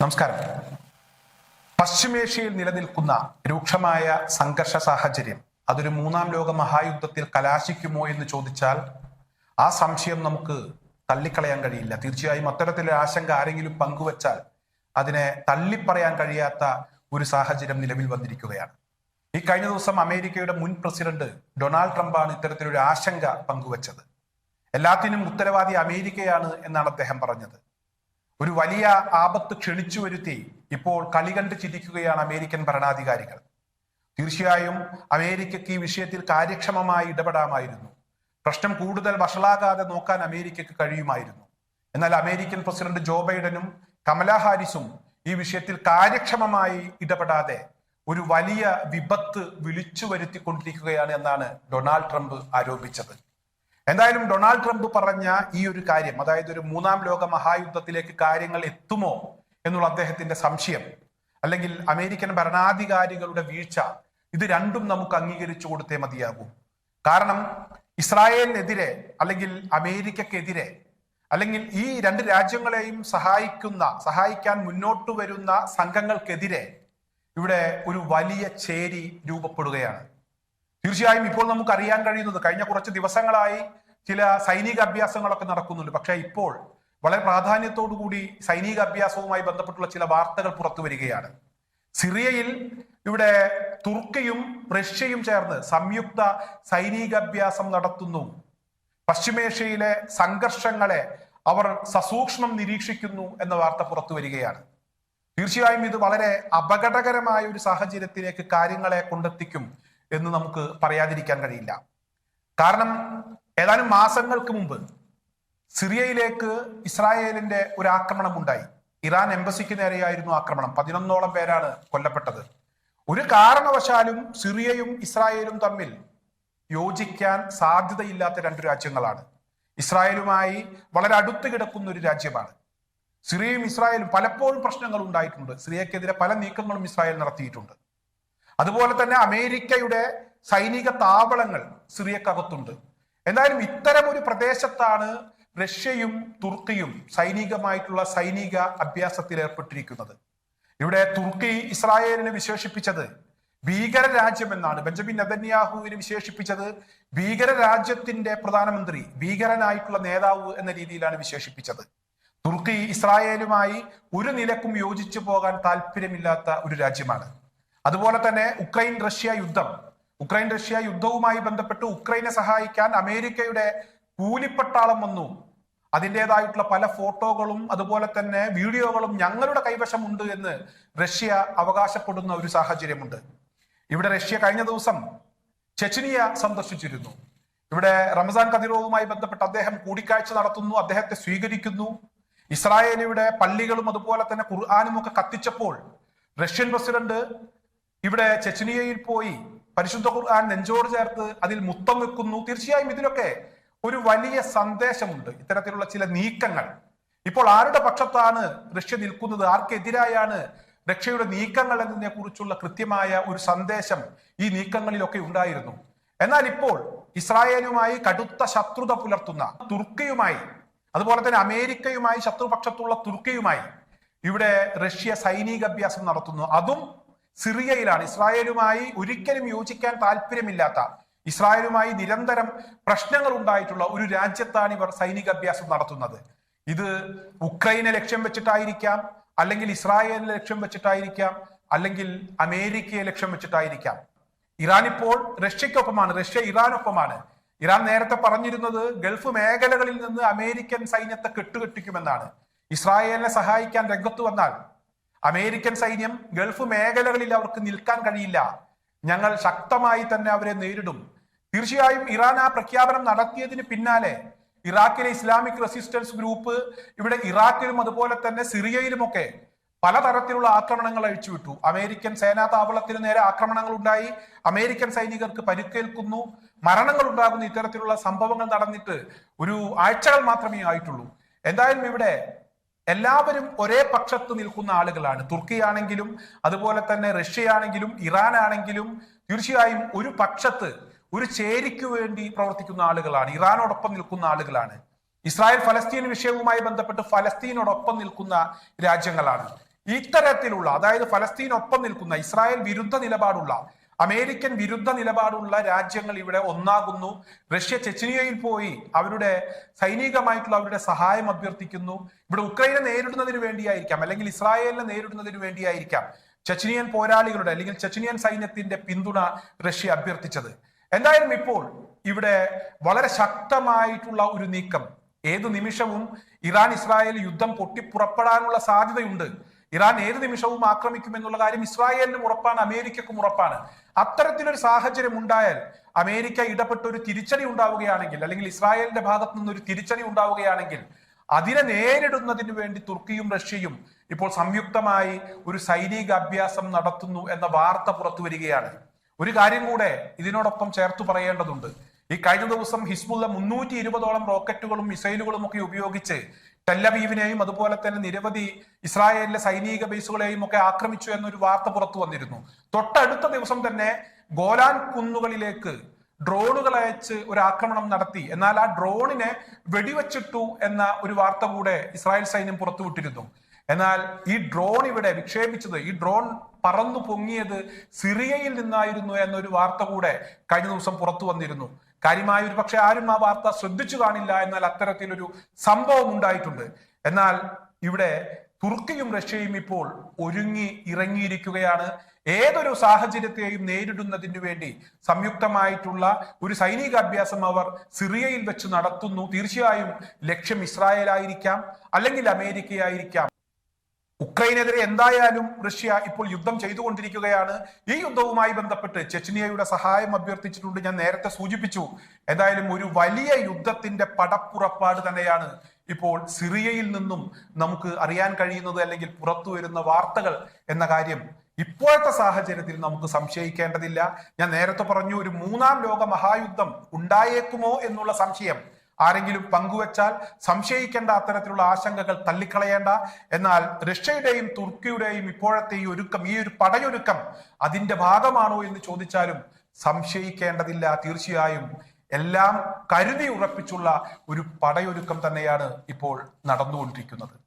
നമസ്കാരം. പശ്ചിമേഷ്യയിൽ നിലനിൽക്കുന്ന രൂക്ഷമായ സംഘർഷ സാഹചര്യം അതൊരു മൂന്നാം ലോക മഹായുദ്ധത്തിൽ കലാശിക്കുമോ എന്ന് ചോദിച്ചാൽ ആ സംശയം നമുക്ക് തള്ളിക്കളയാൻ കഴിയില്ല. തീർച്ചയായും അത്തരത്തിലൊരു ആശങ്ക ആരെങ്കിലും പങ്കുവച്ചാൽ അതിനെ തള്ളിപ്പറയാൻ കഴിയാത്ത ഒരു സാഹചര്യം നിലവിൽ വന്നിരിക്കുകയാണ്. ഈ കഴിഞ്ഞ ദിവസം അമേരിക്കയുടെ മുൻ പ്രസിഡന്റ് ഡൊണാൾഡ് ട്രംപാണ് ഇത്തരത്തിലൊരു ആശങ്ക പങ്കുവച്ചത്. എല്ലാത്തിനും ഉത്തരവാദി അമേരിക്കയാണ് എന്നാണ് അദ്ദേഹം പറഞ്ഞത്. ഒരു വലിയ ആപത്ത് ക്ഷണിച്ചു വരുത്തി ഇപ്പോൾ കളി കണ്ട് ചിരിക്കുകയാണ് അമേരിക്കൻ ഭരണാധികാരികൾ. തീർച്ചയായും അമേരിക്കയ്ക്ക് ഈ വിഷയത്തിൽ കാര്യക്ഷമമായി ഇടപെടാമായിരുന്നു. പ്രശ്നം കൂടുതൽ വഷളാകാതെ നോക്കാൻ അമേരിക്കയ്ക്ക് കഴിയുമായിരുന്നു. എന്നാൽ അമേരിക്കൻ പ്രസിഡന്റ് ജോ ബൈഡനും കമല ഹാരിസും ഈ വിഷയത്തിൽ കാര്യക്ഷമമായി ഇടപെടാതെ ഒരു വലിയ വിപത്ത് വിളിച്ചു വരുത്തിക്കൊണ്ടിരിക്കുകയാണ് എന്നാണ് ഡൊണാൾഡ് ട്രംപ് ആരോപിച്ചത്. എന്തായാലും ഡൊണാൾഡ് ട്രംപ് പറഞ്ഞ ഈ ഒരു കാര്യം അതായത് ഒരു മൂന്നാം ലോക മഹായുദ്ധത്തിലേക്ക് കാര്യങ്ങൾ എത്തുമോ എന്നുള്ള അദ്ദേഹത്തിന്റെ സംശയം അല്ലെങ്കിൽ അമേരിക്കൻ ഭരണാധികാരികളുടെ വീഴ്ച ഇത് രണ്ടും നമുക്ക് അംഗീകരിച്ചു കൊടുത്തേ മതിയാകൂ. കാരണം ഇസ്രായേലിനെതിരെ അല്ലെങ്കിൽ അമേരിക്കക്കെതിരെ അല്ലെങ്കിൽ ഈ രണ്ട് രാജ്യങ്ങളെയും സഹായിക്കുന്ന സഹായിക്കാൻ മുന്നോട്ട് വരുന്ന സംഘങ്ങൾക്കെതിരെ ഇവിടെ ഒരു വലിയ ചേരി രൂപപ്പെടുകയാണ്. തീർച്ചയായും ഇപ്പോൾ നമുക്ക് അറിയാൻ കഴിയുന്നത് കഴിഞ്ഞ കുറച്ച് ദിവസങ്ങളായി ചില സൈനിക അഭ്യാസങ്ങളൊക്കെ നടക്കുന്നുണ്ട്. പക്ഷേ ഇപ്പോൾ വളരെ പ്രാധാന്യത്തോടു കൂടി സൈനിക അഭ്യാസവുമായി ബന്ധപ്പെട്ടുള്ള ചില വാർത്തകൾ പുറത്തു വരികയാണ്. സിറിയയിൽ ഇവിടെ തുർക്കിയും റഷ്യയും ചേർന്ന് സംയുക്ത സൈനികാഭ്യാസം നടത്തുന്നു. പശ്ചിമേഷ്യയിലെ സംഘർഷങ്ങളെ അവർ സസൂക്ഷ്മം നിരീക്ഷിക്കുന്നു എന്ന വാർത്ത പുറത്തു വരികയാണ്. തീർച്ചയായും ഇത് വളരെ അപകടകരമായ ഒരു സാഹചര്യത്തിലേക്ക് കാര്യങ്ങളെ കൊണ്ടെത്തിക്കും എന്ന് നമുക്ക് പറയാതിരിക്കാൻ കഴിയില്ല. കാരണം ഏതാനും മാസങ്ങൾക്ക് മുമ്പ് സിറിയയിലേക്ക് ഇസ്രായേലിന്റെ ഒരു ആക്രമണം ഉണ്ടായി. ഇറാൻ എംബസിക്ക് നേരെയായിരുന്നു ആക്രമണം. പതിനൊന്നോളം പേരാണ് കൊല്ലപ്പെട്ടത്. ഒരു കാരണവശാലും സിറിയയും ഇസ്രായേലും തമ്മിൽ യോജിക്കാൻ സാധ്യതയില്ലാത്ത രണ്ട് രാജ്യങ്ങളാണ്. ഇസ്രായേലുമായി വളരെ അടുത്ത് കിടക്കുന്ന ഒരു രാജ്യമാണ്. സിറിയയും ഇസ്രായേലും പലപ്പോഴും പ്രശ്നങ്ങൾ ഉണ്ടായിട്ടുണ്ട്. സിറിയക്കെതിരെ പല നീക്കങ്ങളും ഇസ്രായേൽ നടത്തിയിട്ടുണ്ട്. അതുപോലെ തന്നെ അമേരിക്കയുടെ സൈനിക താവളങ്ങൾ സിറിയക്കകത്തുണ്ട്. എന്തായാലും ഇത്തരം ഒരു പ്രദേശത്താണ് റഷ്യയും തുർക്കിയും സൈനികമായിട്ടുള്ള സൈനിക അഭ്യാസത്തിൽ ഏർപ്പെട്ടിരിക്കുന്നത്. ഇവിടെ തുർക്കി ഇസ്രായേലിനെ വിശേഷിപ്പിച്ചത് ഭീകര രാജ്യം എന്നാണ് ബെഞ്ചമിൻ നെതന്യാഹുവിനെ വിശേഷിപ്പിച്ചത് ഭീകര രാജ്യത്തിന്റെ പ്രധാനമന്ത്രി ഭീകരനായിട്ടുള്ള നേതാവ് എന്ന രീതിയിലാണ് വിശേഷിപ്പിച്ചത്. തുർക്കി ഇസ്രായേലുമായി ഒരു നിലക്കും യോജിച്ചു പോകാൻ താല്പര്യമില്ലാത്ത ഒരു രാജ്യമാണ്. അതുപോലെ തന്നെ ഉക്രൈൻ റഷ്യ യുദ്ധം. ഉക്രൈൻ റഷ്യ യുദ്ധവുമായി ബന്ധപ്പെട്ട് ഉക്രൈനെ സഹായിക്കാൻ അമേരിക്കയുടെ കൂലിപ്പട്ടാളം വന്നു. അതിന്റെതായിട്ടുള്ള പല ഫോട്ടോകളും അതുപോലെ തന്നെ വീഡിയോകളും ഞങ്ങളുടെ കൈവശമുണ്ട് എന്ന് റഷ്യ അവകാശപ്പെടുന്ന ഒരു സാഹചര്യമുണ്ട്. ഇവിടെ റഷ്യ കഴിഞ്ഞ ദിവസം ചെച്ചിനിയ സന്ദർശിച്ചിരുന്നു. ഇവിടെ റംസാൻ കതിറോവുമായി ബന്ധപ്പെട്ട് അദ്ദേഹം കൂടിക്കാഴ്ച നടത്തുന്നു അദ്ദേഹത്തെ സ്വീകരിക്കുന്നു. ഇസ്രായേലിയുടെ പള്ളികളും അതുപോലെ തന്നെ ഖുർആാനും ഒക്കെ കത്തിച്ചപ്പോൾ റഷ്യൻ പ്രസിഡന്റ് ഇവിടെ ചെച്ചനിയയിൽ പോയി പരിശുദ്ധ ഖുർആൻ നെഞ്ചോട് ചേർത്ത് അതിൽ മുത്തം വെക്കുന്നു. തീർച്ചയായും ഇതിലൊക്കെ ഒരു വലിയ സന്ദേശമുണ്ട്. ഇത്തരത്തിലുള്ള ചില നീക്കങ്ങൾ. ഇപ്പോൾ ആരുടെ പക്ഷത്താണ് റഷ്യ നിൽക്കുന്നത്? ആർക്കെതിരായാണ് റഷ്യയുടെ നീക്കങ്ങൾ എന്നതിനെ കുറിച്ചുള്ള കൃത്യമായ ഒരു സന്ദേശം ഈ നീക്കങ്ങളിലൊക്കെ ഉണ്ടായിരുന്നു. എന്നാൽ ഇപ്പോൾ ഇസ്രായേലുമായി കടുത്ത ശത്രുത പുലർത്തുന്ന തുർക്കിയുമായി അതുപോലെ തന്നെ അമേരിക്കയുമായി ശത്രുപക്ഷത്തുള്ള തുർക്കിയുമായി ഇവിടെ റഷ്യ സൈനികാഭ്യാസം നടത്തുന്നു. അതും സിറിയയിലാണ്. ഇസ്രായേലുമായി ഒരിക്കലും യോജിക്കാൻ താല്പര്യമില്ലാത്ത ഇസ്രായേലുമായി നിരന്തരം പ്രശ്നങ്ങൾ ഉണ്ടായിട്ടുള്ള ഒരു രാജ്യത്താണ് ഇവർ സൈനിക അഭ്യാസം നടത്തുന്നത്. ഇത് ഉക്രൈനെ ലക്ഷ്യം വെച്ചിട്ടായിരിക്കാം അല്ലെങ്കിൽ ഇസ്രായേലിനെ ലക്ഷ്യം വെച്ചിട്ടായിരിക്കാം അല്ലെങ്കിൽ അമേരിക്കയെ ലക്ഷ്യം വെച്ചിട്ടായിരിക്കാം. ഇറാൻ ഇപ്പോൾ റഷ്യക്കൊപ്പമാണ് റഷ്യ ഇറാനൊപ്പമാണ്. ഇറാൻ നേരത്തെ പറഞ്ഞിരുന്നത് ഗൾഫ് മേഖലകളിൽ നിന്ന് അമേരിക്കൻ സൈന്യത്തെ കെട്ടുകെട്ടിക്കുമെന്നാണ്. ഇസ്രായേലിനെ സഹായിക്കാൻ രംഗത്ത് വന്നാൽ അമേരിക്കൻ സൈന്യം ഗൾഫ് മേഖലകളിൽ അവർക്ക് നിൽക്കാൻ കഴിയില്ല. ഞങ്ങൾ ശക്തമായി തന്നെ അവരെ നേരിടും. തീർച്ചയായും ഇറാൻ ആ പ്രഖ്യാപനം നടത്തിയതിന് പിന്നാലെ ഇറാഖിലെ ഇസ്ലാമിക് റെസിസ്റ്റൻസ് ഗ്രൂപ്പ് ഇവിടെ ഇറാഖിലും അതുപോലെ തന്നെ സിറിയയിലുമൊക്കെ പലതരത്തിലുള്ള ആക്രമണങ്ങൾ അഴിച്ചുവിട്ടു. അമേരിക്കൻ സേനാ താവളത്തിന് നേരെ ആക്രമണങ്ങൾ ഉണ്ടായി. അമേരിക്കൻ സൈനികർക്ക് പരുക്കേൽക്കുന്നു. മരണങ്ങൾ ഉണ്ടാകുന്ന ഇത്തരത്തിലുള്ള സംഭവങ്ങൾ നടന്നിട്ട് ഒരു ആഴ്ചകൾ മാത്രമേ ആയിട്ടുള്ളൂ. എന്തായാലും ഇവിടെ എല്ലാവരും ഒരേ പക്ഷത്ത് നിൽക്കുന്ന ആളുകളാണ്. തുർക്കിയാണെങ്കിലും അതുപോലെ തന്നെ റഷ്യ ആണെങ്കിലും ഇറാൻ ആണെങ്കിലും തീർച്ചയായും ഒരു പക്ഷത്ത് ഒരു ചേരിക്ക് വേണ്ടി പ്രവർത്തിക്കുന്ന ആളുകളാണ്. ഇറാനോടൊപ്പം നിൽക്കുന്ന ആളുകളാണ്. ഇസ്രായേൽ ഫലസ്തീൻ വിഷയവുമായി ബന്ധപ്പെട്ട് ഫലസ്തീനോടൊപ്പം നിൽക്കുന്ന രാജ്യങ്ങളാണ്. ഇത്തരത്തിലുള്ള അതായത് ഫലസ്തീനൊപ്പം നിൽക്കുന്ന ഇസ്രായേൽ വിരുദ്ധ നിലപാടുള്ള അമേരിക്കൻ വിരുദ്ധ നിലപാടുള്ള രാജ്യങ്ങൾ ഇവിടെ ഒന്നാകുന്നു. റഷ്യ ചെച്ചിനിയയിൽ പോയി അവരുടെ സൈനികമായിട്ടുള്ള അവരുടെ സഹായം അഭ്യർത്ഥിക്കുന്നു. ഇവിടെ ഉക്രൈനെ നേരിടുന്നതിന് വേണ്ടിയായിരിക്കാം അല്ലെങ്കിൽ ഇസ്രായേലിനെ നേരിടുന്നതിന് വേണ്ടിയായിരിക്കാം ചെച്ചിനിയൻ പോരാളികളുടെ അല്ലെങ്കിൽ ചെച്ചിനിയൻ സൈന്യത്തിന്റെ പിന്തുണ റഷ്യ അഭ്യർത്ഥിച്ചത്. എന്തായാലും ഇപ്പോൾ ഇവിടെ വളരെ ശക്തമായിട്ടുള്ള ഒരു നീക്കം. ഏതു നിമിഷവും ഇറാൻ ഇസ്രായേൽ യുദ്ധം പൊട്ടിപ്പുറപ്പെടാനുള്ള സാധ്യതയുണ്ട്. ഇറാൻ ഏത് നിമിഷവും ആക്രമിക്കുമെന്നുള്ള കാര്യം ഇസ്രായേലിനും ഉറപ്പാണ് അമേരിക്കക്കും ഉറപ്പാണ്. അത്തരത്തിലൊരു സാഹചര്യം ഉണ്ടായാൽ അമേരിക്ക ഇടപെട്ട് ഒരു തിരിച്ചടി ഉണ്ടാവുകയാണെങ്കിൽ അല്ലെങ്കിൽ ഇസ്രായേലിന്റെ ഭാഗത്തു നിന്ന് ഒരു തിരിച്ചടി ഉണ്ടാവുകയാണെങ്കിൽ അതിനെ നേരിടുന്നതിന് വേണ്ടി തുർക്കിയും റഷ്യയും ഇപ്പോൾ സംയുക്തമായി ഒരു സൈനിക അഭ്യാസം നടത്തുന്നു എന്ന വാർത്ത പുറത്തു വരികയാണ്. ഒരു കാര്യം കൂടെ ഇതിനോടൊപ്പം ചേർത്ത് പറയേണ്ടതുണ്ട്. ഈ കഴിഞ്ഞ ദിവസം ഹിസ്ബുള്ള മുന്നൂറ്റി ഇരുപതോളം റോക്കറ്റുകളും മിസൈലുകളും ഒക്കെ ഉപയോഗിച്ച് ടെല്ലബീവിനെയും അതുപോലെ തന്നെ നിരവധി ഇസ്രായേലിലെ സൈനിക ബേസുകളെയും ഒക്കെ ആക്രമിച്ചു എന്നൊരു വാർത്ത പുറത്തു വന്നിരുന്നു. തൊട്ടടുത്ത ദിവസം തന്നെ ഗോലാൻ കുന്നുകളിലേക്ക് ഡ്രോണുകൾ അയച്ച് ഒരു ആക്രമണം നടത്തി. എന്നാൽ ആ ഡ്രോണിനെ വെടിവെച്ചിട്ടു എന്ന ഒരു വാർത്ത കൂടെ ഇസ്രായേൽ സൈന്യം പുറത്തുവിട്ടിരുന്നു എന്നാൽ ഈ ഡ്രോൺ ഇവിടെ വിക്ഷേപിച്ചത് ഈ ഡ്രോൺ പറന്നു പൊങ്ങിയത് സിറിയയിൽ നിന്നായിരുന്നു എന്നൊരു വാർത്ത കൂടെ കഴിഞ്ഞ ദിവസം പുറത്തു വന്നിരുന്നു. കാര്യമായ ഒരു പക്ഷെ ആരും ആ വാർത്ത ശ്രദ്ധിച്ചു കാണില്ല എന്നാൽ അത്തരത്തിലൊരു സംഭവം ഉണ്ടായിട്ടുണ്ട്. എന്നാൽ ഇവിടെ തുർക്കിയും റഷ്യയും ഇപ്പോൾ ഒരുങ്ങി ഇറങ്ങിയിരിക്കുകയാണ്. ഏതൊരു സാഹചര്യത്തെയും നേരിടുന്നതിന് വേണ്ടി സംയുക്തമായിട്ടുള്ള ഒരു സൈനിക അഭ്യാസം അവർ സിറിയയിൽ വെച്ച് നടത്തുന്നു. തീർച്ചയായും ലക്ഷ്യം ഇസ്രായേൽ ആയിരിക്കാം അല്ലെങ്കിൽ അമേരിക്കയായിരിക്കാം. ഉക്രൈനെതിരെ എന്തായാലും റഷ്യ ഇപ്പോൾ യുദ്ധം ചെയ്തുകൊണ്ടിരിക്കുകയാണ്. ഈ യുദ്ധവുമായി ബന്ധപ്പെട്ട് ചെച്നിയയുടെ സഹായം അഭ്യർത്ഥിച്ചിട്ടുണ്ട്. ഞാൻ നേരത്തെ സൂചിപ്പിച്ചു. എന്തായാലും ഒരു വലിയ യുദ്ധത്തിന്റെ പടപ്പുറപ്പാട് തന്നെയാണ് ഇപ്പോൾ സിറിയയിൽ നിന്നും നമുക്ക് അറിയാൻ കഴിയുന്നത് അല്ലെങ്കിൽ പുറത്തു വരുന്ന വാർത്തകൾ എന്ന കാര്യം ഇപ്പോഴത്തെ സാഹചര്യത്തിൽ നമുക്ക് സംശയിക്കേണ്ടതില്ല. ഞാൻ നേരത്തെ പറഞ്ഞു ഒരു മൂന്നാം ലോക മഹായുദ്ധം ഉണ്ടായേക്കുമോ എന്നുള്ള സംശയം ആരെങ്കിലും പങ്കുവച്ചാൽ സംശയിക്കേണ്ട അത്തരത്തിലുള്ള ആശങ്കകൾ തള്ളിക്കളയേണ്ട. എന്നാൽ റഷ്യയുടെയും തുർക്കിയുടെയും ഇപ്പോഴത്തെ ഈ ഒരുക്കം ഈ ഒരു പടയൊരുക്കം അതിന്റെ ഭാഗമാണോ എന്ന് ചോദിച്ചാലും സംശയിക്കേണ്ടതില്ല. തീർച്ചയായും എല്ലാം കരുതി ഉറപ്പിച്ചുള്ള ഒരു പടയൊരുക്കം തന്നെയാണ് ഇപ്പോൾ നടന്നുകൊണ്ടിരിക്കുന്നത്.